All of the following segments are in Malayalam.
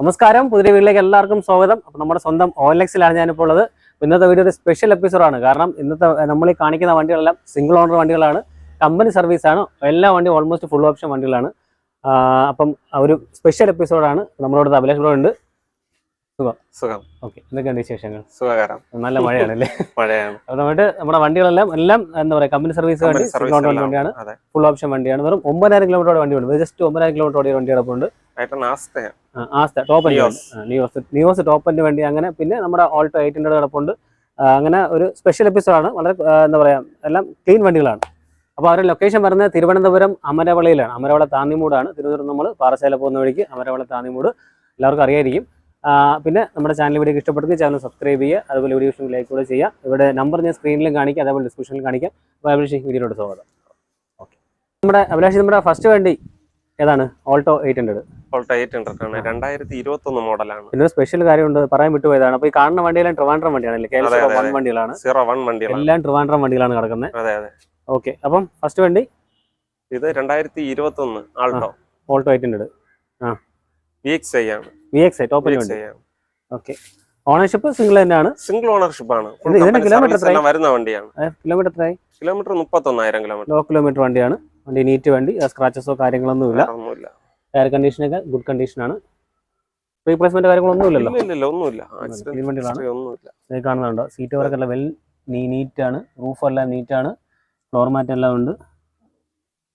നമസ്കാരം. പുതിയ വീട്ടിലേക്ക് എല്ലാവർക്കും സ്വാഗതം. അപ്പോൾ നമ്മുടെ സ്വന്തം ഓലക്സിലാണ് ഞാനിപ്പോൾ ഉള്ളത്. ഇന്നത്തെ വീഡിയോ ഒരു സ്പെഷ്യൽ എപ്പിസോഡാണ് കാരണം ഇന്നത്തെ നമ്മൾ ഈ കാണിക്കുന്ന വണ്ടികളെല്ലാം സിംഗിൾ ഓണർ വണ്ടികളാണ്. കമ്പനി സർവീസാണ് എല്ലാ വണ്ടി ഓൾമോസ്റ്റ് ഫുൾ ഓപ്ഷൻ വണ്ടികളാണ്. അപ്പം ഒരു സ്പെഷ്യൽ എപ്പിസോഡാണ് നമ്മളോട് അഭിലാഷ് ബ്രോ ഉണ്ട് സുഖം. ഓക്കെ എന്തൊക്കെയാണ് വിശേഷങ്ങൾ? സുഖകരം. നല്ല മഴയാണല്ലേ? മഴയാണ്. അപ്പോൾ നമ്മുടെ നമ്മുടെ വണ്ടികളെല്ലാം എല്ലാം എന്താ പറയുക കമ്പനി സർവീസ് വണ്ടി സിംഗിൾ ഓണർ വണ്ടിയാണ്. ഫുൾ ഓപ്ഷൻ വണ്ടിയാണ്. വെറും ഒമ്പതിനായിരം കിലോമീറ്റർ വണ്ടി ഉണ്ട് ജസ്റ്റ് ഒമ്പതിനായിരം കിലോമീറ്റർ ഓടിയ വണ്ടി കിടപ്പുണ്ട് Asta. Top Nios. Nios. Top വണ്ടി അങ്ങനെ പിന്നെ നമ്മുടെ ഓൾട്ടോ എയ്റ്റ് ഹൺഡ്രഡ് കിടപ്പുണ്ട്. അങ്ങനെ ഒരു സ്പെഷ്യൽ എപ്പിസോഡാണ് വളരെ എന്താ പറയാ എല്ലാം ക്ലീൻ വണ്ടികളാണ്. അപ്പോൾ അവരുടെ ലൊക്കേഷൻ വരുന്നത് തിരുവനന്തപുരം അമരവളയിലാണ് അമരവള താന്നിമൂടാണ്. തിരുവനന്തപുരം നമ്മൾ പാറശാല പോകുന്ന വഴിക്ക് അമരവള താന്നിമൂട്. എല്ലാവർക്കും അറിയായിരിക്കും. പിന്നെ നമ്മുടെ ചാനൽ വീഡിയോ ഇഷ്ടപ്പെടുന്ന ചാനൽ സബ്സ്ക്രൈബ് ചെയ്യുക. അതുപോലെ വീഡിയോ ലൈക്ക് കൂടെ ചെയ്യുക. ഇവിടെ നമ്പർ ഞാൻ സ്ക്രീനിലും കാണിക്കാം. അതേപോലെ ഡിസ്ക്രിപ്ഷനിലും കാണിക്കാം. അപ്പോൾ അഭിലാഷ് വീഡിയോയിലോട്ട് സ്വാഗതം. ഓക്കെ നമ്മുടെ അഭിലാഷ് നമ്മുടെ ഫസ്റ്റ് വണ്ടി ഏതാണ്? Alto eight hundred Alto eight hundred ആണ്. രണ്ടായിരത്തി ഇരുപത്തി ഒന്ന് മോഡലാണ്. പിന്നെ സ്പെഷ്യൽ കാര്യമുണ്ട്. പറയാൻ വിട്ടുപോയതാണ്. അപ്പൊ ഈ കാണുന്ന വണ്ടിയെല്ലാം ട്രിവാൻഡ്രം വണ്ടിയാണ് വൺ വണ്ടികളാണ്. സീറോ വൺ വണ്ടികളാണ്. എല്ലാം ട്രിവാൻഡ്രം വണ്ടികളാണ് കിടക്കുന്നത്. അതെ അതെ. ഓക്കെ അപ്പം ഫസ്റ്റ് വണ്ടി? ഇത് രണ്ടായിരത്തി ഇരുപത്തി ഒന്ന് ആൾട്ടോ ഓൾട്ടോ എയ്റ്റ് ഹൺഡ്രഡ് ആ. വി എക്സ് ഐ ആണ്. വി എക്സ് ഐ ടോപ്പ് വണ്ടി. ഓക്കെ ഓണർഷിപ്പ് സിംഗിൾ തന്നെയാണ്. സിംഗിൾ ഓണർഷിപ്പ് ആണ്. ഇതിന് കിലോമീറ്റർ വരുന്ന വണ്ടിയാണ്. കിലോമീറ്റർ എത്രയായി? കിലോമീറ്റർ മുപ്പത്തൊന്നായിരം കിലോമീറ്റർ കിലോമീറ്റർ വണ്ടിയാണ്. വണ്ടി നീറ്റ് വണ്ടി സ്ക്രാച്ചസോ കാര്യങ്ങളൊന്നുമില്ല ഒന്നുമില്ല. എയർ കണ്ടീഷനൊക്കെ ഗുഡ് കണ്ടീഷനാണ് റീപ്ലേസ്മെന്റ് കാര്യങ്ങളൊന്നുമില്ലല്ലോ ഇല്ലല്ലോ. ഇല്ല ഒന്നുമില്ല. വണ്ടികളാണ് കാണുന്നുണ്ടോ? സീറ്റ് വർക്കെല്ലാം വെൽ നീറ്റ് ആണ്. റൂഫ് എല്ലാം നീറ്റ് ഫ്ലോർ മാറ്റ് എല്ലാം ഉണ്ട്.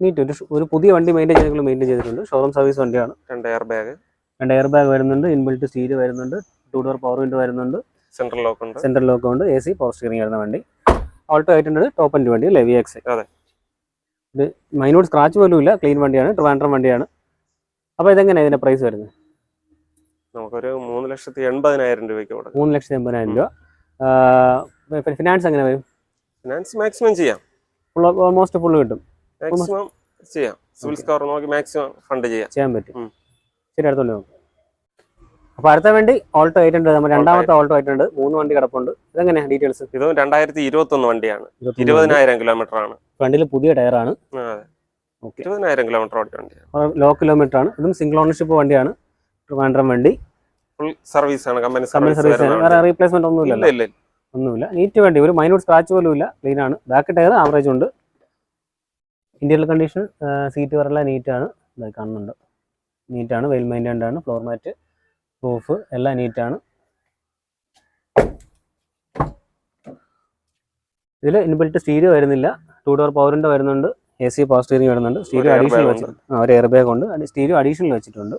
നീറ്റ് ഒരു ഒരു പുതിയ വണ്ടി മെയിന്റെയിൻ ചെയ്തെങ്കിലും മെയിന്റെയിൻ ചെയ്തിട്ടുണ്ട്. ഷോറൂം സർവീസ് വണ്ടിയാണ്. രണ്ട് എയർ ബാഗ് രണ്ട് എയർ ബാഗ് വരുന്നുണ്ട്. ഇൻബിൽറ്റ് സീറ്റ് വരുന്നുണ്ട്. ടൂ ഡോർ പവർ വിൻഡോ വരുന്നുണ്ട്. സെൻട്രൽ ലോക്ക് ഉണ്ട്. സെൻട്രൽ ലോക്ക് ഉണ്ട്. എ സി പവർ സ്റ്റിയറിംഗ് വരുന്ന വണ്ടി. ഓൾട്ടോ ആയിട്ടുണ്ട്. ടോപ്പ് എൻഡ് വണ്ടി അല്ലേ വി എക്സ് അതെ. ഇത് മൈനോട് സ്ക്രാച്ച് പോലും ഇല്ല. ക്ലീൻ വണ്ടിയാണ് ട്രിവാൻഡ്രം വണ്ടിയാണ്. അപ്പോൾ ഇതെങ്ങനെയാണ് ഇതിന്റെ പ്രൈസ് വരുന്നത്? നമുക്കൊരു മൂന്ന് ലക്ഷത്തി എൺപതിനായിരം രൂപയ്ക്ക് കൊടുക്കും. മൂന്ന് ലക്ഷത്തി എൺപതിനായിരം രൂപ. ഫിനാൻസ് എങ്ങനെ വരും? ഫിനാൻസ് മാക്സിമം ചെയ്യാം. ഫുൾ ഓൾമോസ്റ്റ് ഫുള്ള് കിട്ടും. മാക്സിമം ചെയ്യാം. സിവിൽ സ്കോർ നോക്കി മാക്സിമം ഫണ്ട് ചെയ്യാം. ചെയ്യാൻ പറ്റും. ശരി അടുത്തോണ്ട് നോക്കാം. അപ്പോൾ അടുത്ത വണ്ടി ഓൾട്ടോ ആയിട്ടുണ്ട് നമ്മുടെ രണ്ടാമത്തെ ഓൾട്ടോ ആയിട്ടുണ്ട് മൂന്ന് വണ്ടി കിടപ്പുണ്ട്. ഇതെങ്ങനെയാണ് ഡീറ്റെയിൽസ് ഇത് രണ്ടായിരത്തി ഇരുപത്തി ഒന്ന് വണ്ടിയാണ് ഇരുപതിനായിരം കിലോമീറ്റർ ആണ്. ഫ്രണ്ടിൽ പുതിയ ടയറാണ് ഇരുപതിനായിരം കിലോമീറ്റർ ഓടിയ വണ്ടിയാണ്. ലോ കിലോമീറ്റർ ആണ്. ഇതും സിംഗിൾ ഓണർഷിപ്പ് വണ്ടിയാണ്. ട്രിവാൻഡ്രം വണ്ടി. ഫുൾ സർവീസ് ആണ് കമ്പനി കമ്പനി സർവീസ് ആണ്. വേറെ റീപ്ലേസ്മെന്റ് ഒന്നുമില്ല ഇല്ല ഒന്നുമില്ല. നീറ്റ് വണ്ടി. ഒരു മൈനൂട്ട് സ്ക്രാച്ച് പോലും ഇല്ല. ക്ലീൻ ആണ്. ബാക്ക് ടയർ ആവറേജ് ഉണ്ട്. ഇന്റീരിയർ കണ്ടീഷൻ സീറ്റ് വരെല്ലാം നീറ്റാണ് ഇത് കാണുന്നുണ്ട്. നീറ്റാണ് വെൽ മെയിന്റെ ആണ്. ഫ്ലോർ മാറ്റ് റൂഫ് എല്ലാം നീറ്റാണ് ഇതിൽ ഇൻബിൽറ്റ് സ്റ്റീരിയോ വരുന്നില്ല. ടൂ ഡോർ പവറിന്റെ വരുന്നുണ്ട്. എ സി പവർ സ്റ്റീരിങ് വരുന്നുണ്ട്. Stereo additional. വെച്ചിട്ടുണ്ട് ആ ഒരു എയർ ബാഗ് ഉണ്ട് സ്റ്റീരിയോ അഡീഷണൽ വെച്ചിട്ടുണ്ട്.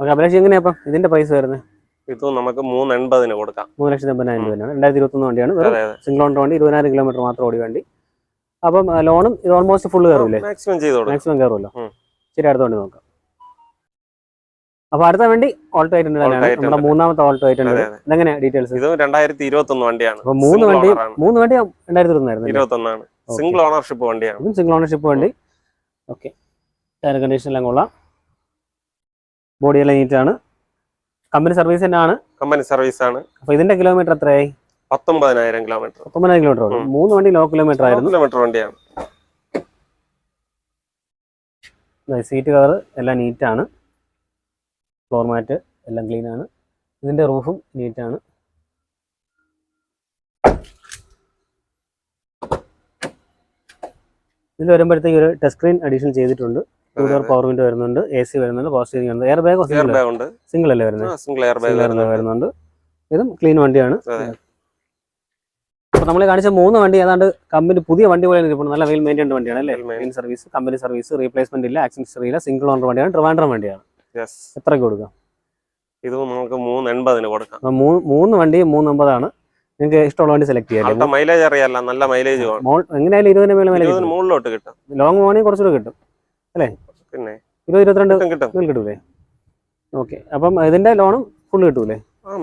ഓക്കെ അഭിലാഷ് എങ്ങനെയാ അപ്പം ഇതിന്റെ പ്രൈസ് വരുന്നത്? ഇത് നമുക്ക് മൂന്ന് എൺപതിന് കൊടുക്കാം. മൂന്ന് ലക്ഷത്തി എൺപതിനായിരം രൂപയാണ് രണ്ടായിരത്തി ഇരുപത്തൊന്ന് വണ്ടിയാണ് സിംഗിൾ ഓൺ വണ്ടി ഇരുപതിനായിരം കിലോമീറ്റർ മാത്രം ഓടി വണ്ടി. അപ്പം ലോണും ഇത് ഓൾമോസ്റ്റ് ഫുള്ള് കയറില്ലേ? മാക്സിമം ചെയ്തോളൂ മാക്സിമം കയറുമല്ലോ. ശരി അടുത്ത വണ്ടി നോക്കാം. അപ്പൊ അടുത്ത വണ്ടി ഓൾട്ടോ എയ്റ്റ് ഹൺഡ്രഡ് Alto തന്നെയാണ് 800. നമ്മുടെ മൂന്നാമത്തെ ഓൾട്ടോ എയ്റ്റ് ഹൺഡ്രഡ് ഡീറ്റെയിൽസ് ഇത് രണ്ടായിരത്തി ഇരുപത്തി ഒന്ന് വണ്ടിയാണ്. അപ്പൊ മൂന്ന് വണ്ടി മൂന്ന് വണ്ടി രണ്ടായിരത്തി ഇരുപത്തൊന്നായിരുന്നു ഇരുപത്തൊന്നാണ്. സിംഗിൾ ഓണർഷിപ്പ് വണ്ടിയാണ്. ഇതും സിംഗിൾ ഓണർഷിപ്പ് വണ്ടി. ഓക്കെ ടയർ കണ്ടീഷൻ എല്ലാം കൊള്ളാം. ബോഡി എല്ലാം നീറ്റാണ് കമ്പനി സർവീസ് തന്നെയാണ്. കമ്പനി സർവീസ് ആണ്. അപ്പൊ ഇതിന്റെ കിലോമീറ്റർ എത്രയായി? പത്തൊമ്പതിനായിരം കിലോമീറ്റർ പത്തൊമ്പതിനായിരം കിലോമീറ്റർ മൂന്ന് വണ്ടി ലോ കിലോമീറ്റർ ആയിരുന്നു. കിലോമീറ്റർ വണ്ടിയാണ്. സീറ്റ് കവർ എല്ലാം നീറ്റാണ് ഫ്ലോർ മാറ്റ് എല്ലാം ക്ലീനാണ് ആണ്. ഇതിന്റെ റൂഫും നീറ്റാണ് ഇതിൽ വരുമ്പോഴത്തേക്ക് ഒരു ടച്ച് സ്ക്രീൻ അഡീഷൻ ചെയ്തിട്ടുണ്ട്. ടൂ ഡോർ പവർ വിൻഡോ വരുന്നുണ്ട്. എ സി വരുന്നുണ്ട്. പവർ സ്റ്റിയറിംഗ് ഉണ്ട് എയർ ബാഗോ സിംഗിൾ അല്ലേ? വരുന്നത്? സിംഗിൾ എയർ ബാഗ് വരുന്നുണ്ട്. ഇതും ക്ലീൻ വണ്ടിയാണ്. അതെ. അപ്പൊ നമ്മൾ കാണിച്ച മൂന്ന് വണ്ടി ഏതാണ്ട് കമ്പനി പുതിയ വണ്ടി പോലെ ഇരിപ്പുണ്ട്. നല്ല വെയിൽ മെയിന്റൈൻഡ് വണ്ടിയാണ് അല്ലേ? Main service company service replacement ഇല്ല ആക്സിഡന്റ് ഇല്ല സിംഗിൾ ഓണർ വണ്ടിയാണ് ട്രിവാൻഡ്രം വണ്ടിയാണ്. എത്രയ്ക്ക് കൊടുക്കാം? ഇത് നമുക്ക് മൂന്ന് എൺപതിന് കൊടുക്കാം മൂന്ന് വണ്ടി മൂന്ന് എൺപതാണ് നിങ്ങൾക്ക് ഇഷ്ടമുള്ള വണ്ടി സെലക്ട് ചെയ്യാം മൈലേജ് അറിയാല്ല നല്ല മൈലേജ് എങ്ങനെയായാലും ഇരുപതിന് മേലെ മേലെ ഇരുപതിന് മുകളിലോട്ട് കിട്ടും. ലോങ് പോകണമെങ്കിൽ കുറച്ചുകൂടെ കിട്ടും. പിന്നെ ഇരുപത് ഇരുപത്തിരണ്ട് കിട്ടും കിട്ടൂലേ? ഓക്കെ അപ്പം ഇതിന്റെ ലോണും ഫുള്ള് കിട്ടൂലേ?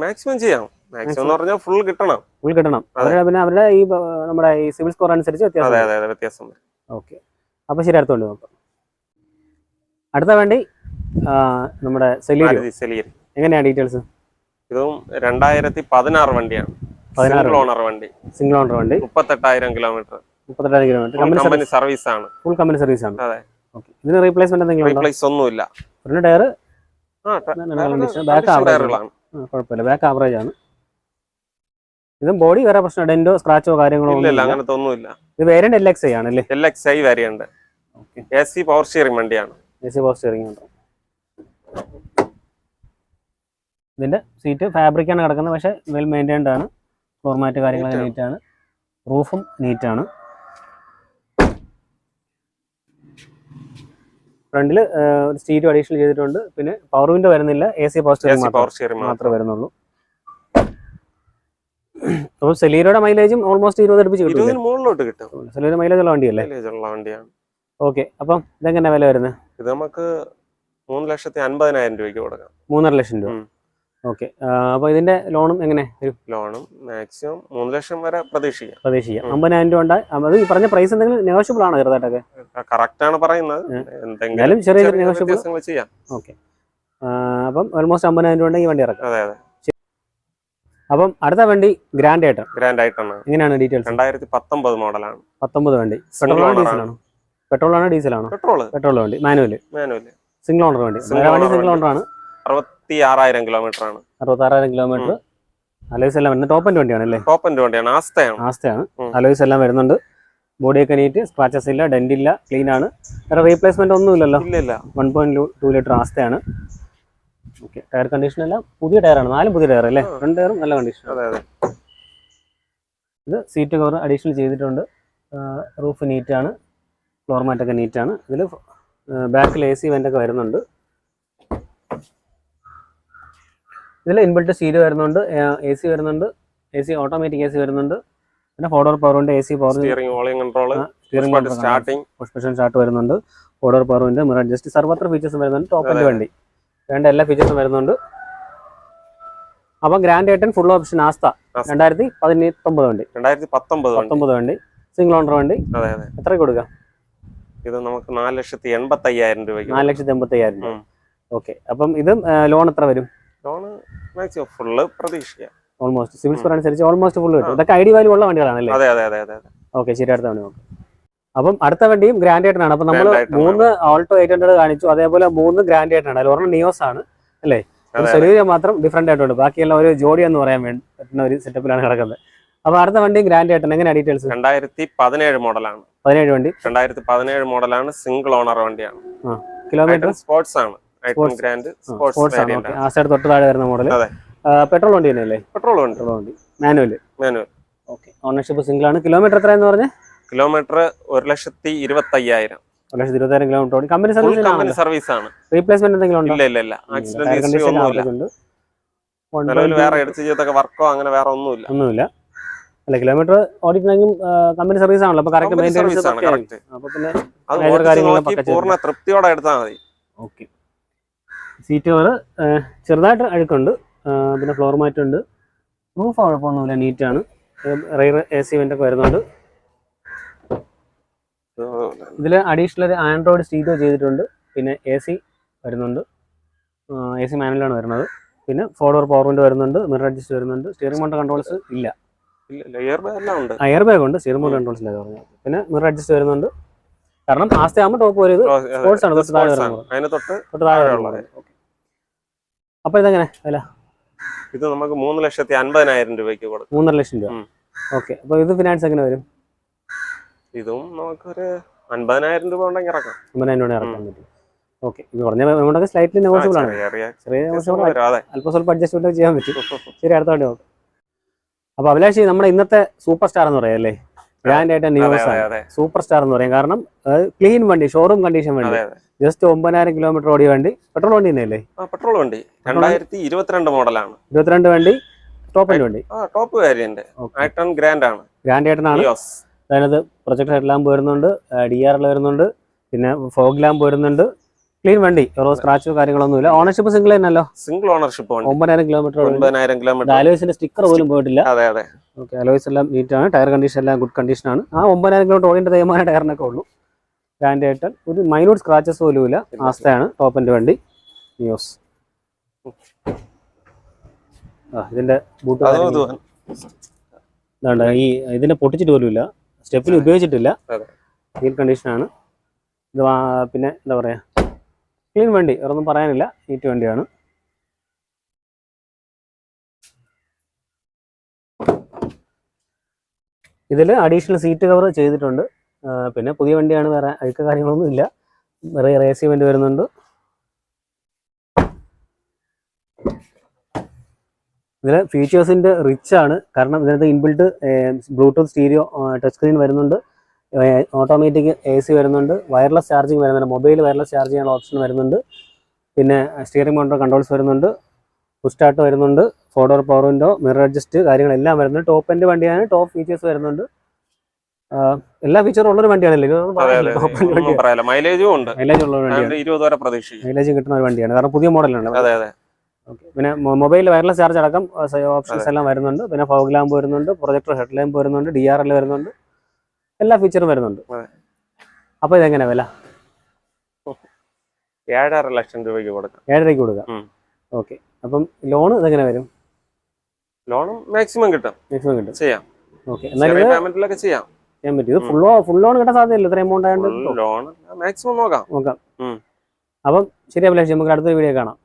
മാക്സിമം ചെയ്യാം. മാക്സിമം എന്ന് പറഞ്ഞാൽ ഫുൾ കിട്ടണം. ഫുൾ കിട്ടണം. അവരുടെ പിന്നെ അവരുടെ ഈ നമ്മുടെ ഈ സിവിൽ സ്കോർ അനുസരിച്ച് വ്യത്യാസം അതെ അതെ വ്യത്യാസം വരും. ഓക്കെ അപ്പോൾ ശരി അടുത്തോണ്ട് നോക്കാം. അടുത്ത വണ്ടി നമ്മുടെ എങ്ങനെയാണ് ഡീറ്റെയിൽസ് ഇതും രണ്ടായിരത്തി പതിനാറ് വണ്ടിയാണ് സിംഗിൾ ഓണർ വണ്ടി. സിംഗിൾ ഓണർ വണ്ടി. മുപ്പത്തെട്ടായിരം കിലോമീറ്റർ മുപ്പത്തെട്ടായിരം കിലോമീറ്റർ കമ്പനി സർവീസ് ആണ്. ഫുൾ കമ്പനി സർവീസ് ആണ്. അതെ. ഇതിന് റീപ്ലേസ്മെന്റ് എന്തെങ്കിലും റീപ്ലേസ് ഒന്നുമില്ല. ഫ്രണ്ട് ടയർ ആ, ആവറേജ് ആണ്. കുഴപ്പമില്ല. ബാക്ക് ആവറേജ് ആണ്. ഇതും ബോഡി വേറെ പ്രശ്നം ഡെന്റോ സ്ക്രാച്ചോ കാര്യങ്ങളോ ഇല്ല അങ്ങനത്തെ ഒന്നുമില്ല. ഇത് വേരിയന്റ് എൽ എക്സ് ഐ ആണല്ലേ L X I variant okay A C power steering വണ്ടിയാണ്. എ സി പവർ സ്റ്റിയറിംഗ് ഉണ്ട്? ഇതിന്റെ സീറ്റ് ഫാബ്രിക് ആണ് കിടക്കുന്നത്. പക്ഷെ വെൽ മെയിന്റൈൻഡ് ആണ്. ഫോർമാറ്റ് കാര്യങ്ങളൊക്കെ നീറ്റ് ആണ്. റൂഫും നീറ്റ് ആണ്. ഫ്രണ്ടിൽ സ്റ്റീരിയോ അഡീഷണൽ ചെയ്തിട്ടുണ്ട്. പിന്നെ പവർ വിൻഡോ വരുന്നില്ല. എ സി പവർ സ്റ്റിയറിംഗ് മാത്രമേ മാത്രം. വരുന്നുള്ളൂ. അപ്പോൾ സെലീരോയുടെ മൈലേജും ഓൾമോസ്റ്റ് ഇരുപത് അടുപ്പിച്ച് കിട്ടും മുകളിലോട്ട് കിട്ടും. സെലീര മൈലേജ് ഉള്ള വണ്ടിയല്ലേ? ഉള്ള വണ്ടിയാണ്. ഓക്കെ അപ്പം ഇതെങ്ങനെ വില വരുന്നത് ഇത് നമുക്ക് മൂന്ന് ലക്ഷത്തി അൻപതിനായിരം രൂപയ്ക്ക് കൊടുക്കാം. മൂന്നര ലക്ഷം രൂപ. ഓക്കെ അപ്പൊ ഇതിന്റെ ലോണും എങ്ങനെ ലോണും മാക്സിമം മൂന്ന് ലക്ഷം വരെ പ്രതീക്ഷിക്കാം. പ്രതീക്ഷിക്കാം. അമ്പതിനായിരം രൂപ ഉണ്ടായി അത് ഈ പറഞ്ഞ പ്രൈസ് എന്തെങ്കിലും നെഗോഷ്യബിൾ ആണോ ചെറുതായിട്ടൊക്കെ? കറക്റ്റ് ആണ് പറയുന്നത്. എന്തെങ്കിലും ചെറിയ നെഗോഷ്യബിൾ ചെയ്യാം. ഓക്കെ അപ്പം ഓൾമോസ്റ്റ് അമ്പതിനായിരം രൂപ ഉണ്ടെങ്കിൽ വണ്ടി ഇറക്കാം. അതെ അതെ. അപ്പം അടുത്ത വണ്ടി ഗ്രാൻഡ് ആയിട്ടാണ് ഗ്രാൻഡ് ആയിട്ടാണ്. എങ്ങനെയാണ് ഡീറ്റെയിൽസ് രണ്ടായിരത്തി പത്തൊമ്പത് മോഡലാണ്. പത്തൊമ്പത് വണ്ടി. പെട്രോൾ ആണോ ഡീസലാണോ പെട്രോൾ ആണോ. ഡീസലാണോ പെട്രോൾ പെട്രോൾ വണ്ടി. മാനുവൽ മാനുവൽ സിംഗിൾ ഓണർ വണ്ടി. വണ്ടി സിംഗിൾ. ഓണർ ആണ് അറുപത്തി ആറായിരം കിലോമീറ്റർ ആണ്. അറുപത്തി ആറായിരം കിലോമീറ്റർ. അലോയ്സ് എല്ലാം വരുന്നത് ടോപ്പ് വണ്ടിയാണ് അല്ലേ ടോപ്പ് വണ്ടിയാണ്. ആസ്തയാണ്. ആസ്തയാണ്. അലോയ്സ് എല്ലാം വരുന്നുണ്ട്. ബോഡിയൊക്കെ നീറ്റ് സ്ക്രാച്ചസ് ഇല്ല ഡെന്റ് ഇല്ല ക്ലീൻ ആണ്. വേറെ റീപ്ലേസ്മെന്റ് ഒന്നും ഇല്ലല്ലോ. ഇല്ല ഇല്ല വൺ പോയിന്റ് ടു ലിറ്റർ ആസ്തയാണ്. ഓക്കെ ടയർ കണ്ടീഷൻ എല്ലാം പുതിയ ടയറാണ് നാലും പുതിയ ടയർ അല്ലേ? രണ്ട് ടയറും നല്ല കണ്ടീഷൻ അതെ അതെ. ഇത് സീറ്റ് കവർ അഡീഷണൽ ചെയ്തിട്ടുണ്ട്. റൂഫ് നീറ്റാണ് ഫ്ലോർ മാറ്റൊക്കെ നീറ്റാണ് ഇതിൽ ബാക്കിൽ എ സി വെന്റൊക്കെ വരുന്നുണ്ട്. ഇതിൽ ഇൻബിൾട്ട് സീറ്റ് വരുന്നുണ്ട്. എ സി വരുന്നുണ്ട്. A C automatic A C വരുന്നുണ്ട്. പിന്നെ ഫോർ ഡോർ പവർ ഉണ്ട് A C power steering start വരുന്നുണ്ട്. ഫോർ ഡോർ പവർ ഉണ്ട് മിറർ അഡ്ജസ്റ്റ് സർവത്ര ഫീച്ചേഴ്സും വരുന്നുണ്ട്. ടോപ്പ് അതെ, വണ്ടി. വേണ്ട എല്ലാ ഫീച്ചേഴ്സും വരുന്നുണ്ട്. അപ്പം ഗ്രാൻഡ് ഏട്ടൻ ഫുൾ ഓപ്ഷൻ ആസ്ത. രണ്ടായിരത്തി പതിനൊമ്പത് വണ്ടി. രണ്ടായിരത്തി പത്തൊമ്പത് വണ്ടി. പത്തൊമ്പത് വണ്ടി. സിംഗിൾ ഓണർ വണ്ടി. എത്ര കൊടുക്കാം? ഇത് നമുക്ക് നാല് ലക്ഷത്തി എൺപത്തി അയ്യായിരം രൂപ നാല് ലക്ഷത്തി എൺപത്തി അയ്യായിരം രൂപ. ഓക്കെ അപ്പം ഇത് ലോൺ എത്ര വരും? ലോൺ മാക്സിമം ഫുള്ള് പ്രതീക്ഷിക്കാം. ഓൾമോസ്റ്റ് സിവിൽ സ്കോർ അനുസരിച്ച് ഓൾമോസ്റ്റ് ഫുള്ള് കിട്ടും. ഇതൊക്കെ ഐ ഡി വാല്യൂ ഉള്ള വണ്ടികളാണല്ലേ? അതെ അതെ അതെ അതെ ഓക്കെ ശരി അടുത്ത വണ്ടി നോക്കാം. അപ്പം അടുത്ത വണ്ടിയും ഗ്രാൻഡ് ഏട്ടനാണ് അപ്പൊ നമ്മൾ മൂന്ന് ഓൾട്ടോ എയ്റ്റ് ഹൺഡ്രഡ് കാണിച്ചു. അതേപോലെ മൂന്ന് ഗ്രാൻഡ് ഏട്ടനാണ് അതിൽ ഒരെണ്ണം നിയോസ് ആണ്. അല്ലേ? ശരീരം സെലൂരിയ മാത്രം ഡിഫറെന്റ് ആയിട്ടുണ്ട്. ബാക്കിയെല്ലാം ഒരു ജോഡി എന്ന് പറയാൻ വേണ്ടി പറ്റുന്ന ഒരു സെറ്റപ്പിലാണ് കിടക്കുന്നത്. അപ്പൊ അടുത്ത വണ്ടിയും ഗ്രാൻഡ് ഏട്ടൻ എങ്ങനെ ഡീറ്റെയിൽസ് രണ്ടായിരത്തി പതിനേഴ് മോഡലാണ്. പതിനേഴ് വണ്ടി. രണ്ടായിരത്തി പതിനേഴ് മോഡലാണ്. സിംഗിൾ ഓണർ വണ്ടിയാണ്. കിലോമീറ്റർ സ്പോർട്സ് ആണ്. ഗ്രാൻഡ് സ്പോർട്സ് ആണ്. ആ സൈഡ് തൊട്ട് താഴെ വരുന്ന മോഡൽ. പെട്രോൾ വണ്ടി തന്നെയല്ലേ? പെട്രോൾ ഉണ്ട് പെട്രോൾ വണ്ടി. Manual manual okay ownership single ആണ്. കിലോമീറ്റർ എത്രയെന്ന് പറഞ്ഞ്? കിലോമീറ്റർ ഒരു ലക്ഷത്തി ഇരുപത്തി അയ്യായിരം ഒരു ലക്ഷത്തി ഇരുപത്തായിരം കിലോമീറ്റർ ഓടി കമ്പനി സർവീസ് കമ്പനി സർവീസ് ആണ്. റീപ്ലേസ്മെന്റ് എന്തെങ്കിലും ഉണ്ടോ? ഇല്ല ഇല്ല ഇല്ല. ആക്സിഡന്റ് ഹിസ്റ്ററി ഒന്നുമില്ല. നിലവിൽ വേറെ എടുത്തു ചെയ്തൊക്കെ വർക്കോ അങ്ങനെ വേറെ ഒന്നുമില്ല. ഒന്നുമില്ല. അല്ല കിലോമീറ്റർ ഓടിക്കണമെങ്കിൽ കമ്പനി സർവീസ് ആണല്ലോ. അപ്പൊ കറക്റ്റ് കമ്പനി മെയിന്റെനൻസ് ആണ് കറക്റ്റ് അപ്പൊ പിന്നെ. പൂർണ തൃപ്തിയോടെ എടുത്താൽ മതി. ഓക്കെ. സീറ്റ് കവർ ചെറുതായിട്ട് അഴുക്കുണ്ട്. പിന്നെ ഫ്ലോർ മാറ്റുണ്ട് റൂഫ് റൂഫ് കുഴപ്പമൊന്നുമില്ല നീറ്റാണ് റെയർ എ സി വെന്റൊക്കെ വരുന്നുണ്ട്. ഇതിൽ അഡീഷണൽ ഒരു ആൻഡ്രോയിഡ് സ്റ്റീരിയോ ചെയ്തിട്ടുണ്ട്. പിന്നെ എ സി വരുന്നുണ്ട്. എ സി മാനുവലാണ് വരുന്നത്. പിന്നെ ഫോർഡോർ പവർ വിൻഡ് വരുന്നുണ്ട് മിറർ അഡ്ജസ്റ്റ് വരുന്നുണ്ട്. സ്റ്റിയറിംഗ് മോട്ടർ കൺട്രോൾസ് ഇല്ല. എയർ ബാഗ് ഉണ്ട്. സ്റ്റിയറിംഗ് മോട്ടർ കൺട്രോൾസ് ഇല്ല പറഞ്ഞു പിന്നെ മിറർ അഡ്ജസ്റ്റ് വരുന്നുണ്ട്. കാരണം ആസ്തി ആകുമ്പോൾ ടോപ്പ് വരുന്നത് sports ആണ്, തൊട്ട് താഴെ തൊട്ട് താഴെ അപ്പൊ ഇതെങ്ങനെ അല്ല ഇത് നമുക്ക് മൂന്ന് ലക്ഷത്തി അൻപതിനായിരം രൂപയ്ക്ക് കൊടുക്കും. മൂന്നര ലക്ഷം രൂപ. ഓക്കെ അപ്പൊ ഇത് ഫിനാൻസ് എങ്ങനെ വരും? ഇതും നമുക്കൊരു അൻപതിനായിരം രൂപ ഉണ്ടെങ്കിൽ ഇറക്കാം. അമ്പതിനായിരം രൂപ ഇറക്കാൻ പറ്റും. ഓക്കെ. ഇത് കുറഞ്ഞ എമൗണ്ടൊക്കെ സ്ലൈറ്റ്ലി നെഗോസിയബിൾ ആണ്. ചെറിയ. അതെ. അല്പം സ്വല്പം അഡ്ജസ്റ്റ്മെന്റ് ചെയ്യാൻ പറ്റും. ശരി അടുത്ത വണ്ടി നോക്കാം. അപ്പോൾ അഭിലാഷ് നമ്മുടെ ഇന്നത്തെ സൂപ്പർ സ്റ്റാർ എന്ന് പറയാം അല്ലേ? ഗ്രാൻഡ് ആയിട്ട് ന്യൂസ് ആണ്. സൂപ്പർ സ്റ്റാർ എന്ന് പറയാം. കാരണം ക്ലീൻ വണ്ടി ഷോറൂം കണ്ടീഷൻ വണ്ടി. ജസ്റ്റ് ഒമ്പതിനായിരം കിലോമീറ്റർ ഓടിയ വണ്ടി. പെട്രോൾ വണ്ടി തന്നെയല്ലേ പെട്രോൾ വണ്ടി. രണ്ടായിരത്തി ഇരുപത്തിരണ്ട് മോഡലാണ് ഇരുപത്തിരണ്ട് വണ്ടി ടോപ്പ് വണ്ടി. ടോപ്പ് വേരിയന്റ് ഗ്രാൻഡ് ആണ്. ഗ്രാൻഡ് ആയിട്ടാണ് നിയോസ് അതിനകത്ത് പ്രൊജക്ട് ഹെഡ് ലാമ്പ് വരുന്നുണ്ട് ഡി ആർ എൽ വരുന്നുണ്ട് പിന്നെ ഫോഗ് ലാമ്പ് വരുന്നുണ്ട്. ക്ലീൻ വണ്ടി ഓരോ സ്ക്രാച്ചോ കാര്യങ്ങളൊന്നുമില്ല ഓണർഷിപ്പ് സിംഗിൾ തന്നെയല്ലോ? സിംഗിൾ ഓണർഷിപ്പ് ഒമ്പതിനായിരം കിലോമീറ്റർ ഒമ്പതിനായിരം കിലോമീറ്റർ അലോയ്സിന്റെ സ്റ്റിക്കർ പോലും പോയിട്ടില്ല. അതെ അതെ. ഓക്കെ അലോയ്സ് എല്ലാം നീറ്റ് ആണ്. ടയർ കണ്ടീഷൻ എല്ലാം ഗുഡ് കണ്ടീഷൻ ആണ്. ആ ഒമ്പതിനായിരം കിലോമീറ്റർ ഓടിന്റെ തേമാന ടയറിനൊക്കെ ഉള്ളൂ. ഗ്രാൻഡ് ആയിട്ട് ഒരു മൈനൂട്ട് സ്ക്രാച്ചസ് പോലും ഇല്ല. ആസ്ഥയാണ് ടോപ്പ് എന്റെ വണ്ടി. ന്യൂസ് ഇതിന്റെ ബൂട്ട് ഈ ഇതിനെ പൊട്ടിച്ചിട്ട് പോലും ഇല്ല. സ്റ്റെപ്പിന് ഉപയോഗിച്ചിട്ടില്ല. നീറ്റ് കണ്ടീഷനാണ് ഇത് പിന്നെ എന്താ പറയാ? ക്ലീൻ വണ്ടി വേറൊന്നും പറയാനില്ല. നീറ്റ് വണ്ടിയാണ്. ഇതിൽ അഡീഷണൽ സീറ്റ് കവർ ചെയ്തിട്ടുണ്ട്. പിന്നെ പുതിയ വണ്ടിയാണ് വേറെ അഴുക്ക കാര്യങ്ങളൊന്നും ഇല്ല. വേറെ റേസി വണ്ടി വരുന്നുണ്ട്. ഇതിൽ ഫീച്ചേഴ്സിന്റെ റിച്ച് ആണ്. കാരണം ഇതിനകത്ത് inbuilt bluetooth stereo touch screen വരുന്നുണ്ട്. ഓട്ടോമാറ്റിക് എ സി വരുന്നുണ്ട്. വയർലെസ് ചാർജിങ് വരുന്നുണ്ട്. മൊബൈൽ വയർലെസ് ചാർജ് ചെയ്യാനുള്ള ഓപ്ഷൻ വരുന്നുണ്ട്. പിന്നെ സ്റ്റിയറിംഗ് മോട്ടർ കൺട്രോൾസ് വരുന്നുണ്ട്. സ്റ്റാർട്ട് വരുന്നുണ്ട്. Four door power window mirror adjust കാര്യങ്ങളെല്ലാം വരുന്നുണ്ട്. ടോപ്പ് എന്റെ വണ്ടിയാണ്. ടോപ്പ് ഫീച്ചേഴ്സ് വരുന്നുണ്ട്. എല്ലാ ഫീച്ചറും ഉള്ളൊരു വണ്ടിയാണല്ലോ? മൈലേജും ഉണ്ട്. മൈലേജ് ഉള്ള വണ്ടിയാണ്. മൈലേജ് കിട്ടുന്ന ഒരു വണ്ടിയാണ്. കാരണം പുതിയ മോഡലാണ് അതെ അതെ. പിന്നെ മൊബൈൽ വയർലെസ് ചാർജ് അടക്കം ഓപ്ഷൻസ് എല്ലാം വരുന്നുണ്ട്. പിന്നെ ഫോഗ് ലാമ്പ് വരുന്നുണ്ട് പ്രൊജക്ടർ ഹെഡ് ലാമ്പ് വരുന്നുണ്ട് ഡി ആർ എൽ വരുന്നുണ്ട്. എല്ലാ ഫീച്ചറും വരുന്നുണ്ട്. അപ്പൊ അപ്പോൾ ഇതെങ്ങനെ വില? ഏഴര ലക്ഷം രൂപയ്ക്ക് കൊടുക്കാം. ഏഴരയ്ക്ക് കൊടുക്കാം. ഓക്കെ അപ്പം ലോൺ ഇതെങ്ങനെ വരും? ലോണും മാക്സിമം കിട്ടും. മാക്സിമം കിട്ടും. ചെയ്യാം. ഓക്കെ എന്നാലും പേയ്മെന്റിലൊക്കെ ചെയ്യാം. ചെയ്യാൻ പറ്റും. ഇത് ഫുൾ ഫുൾ ലോൺ കിട്ടാൻ സാധ്യതയില്ല. ഇത്ര എമൗണ്ട് ആയതുകൊണ്ട് ലോൺ മാക്സിമം നോക്കാം. നോക്കാം. അപ്പം ശരി അഭിലാഷ് നമുക്ക് അടുത്തൊരു വീഡിയോ കാണാം.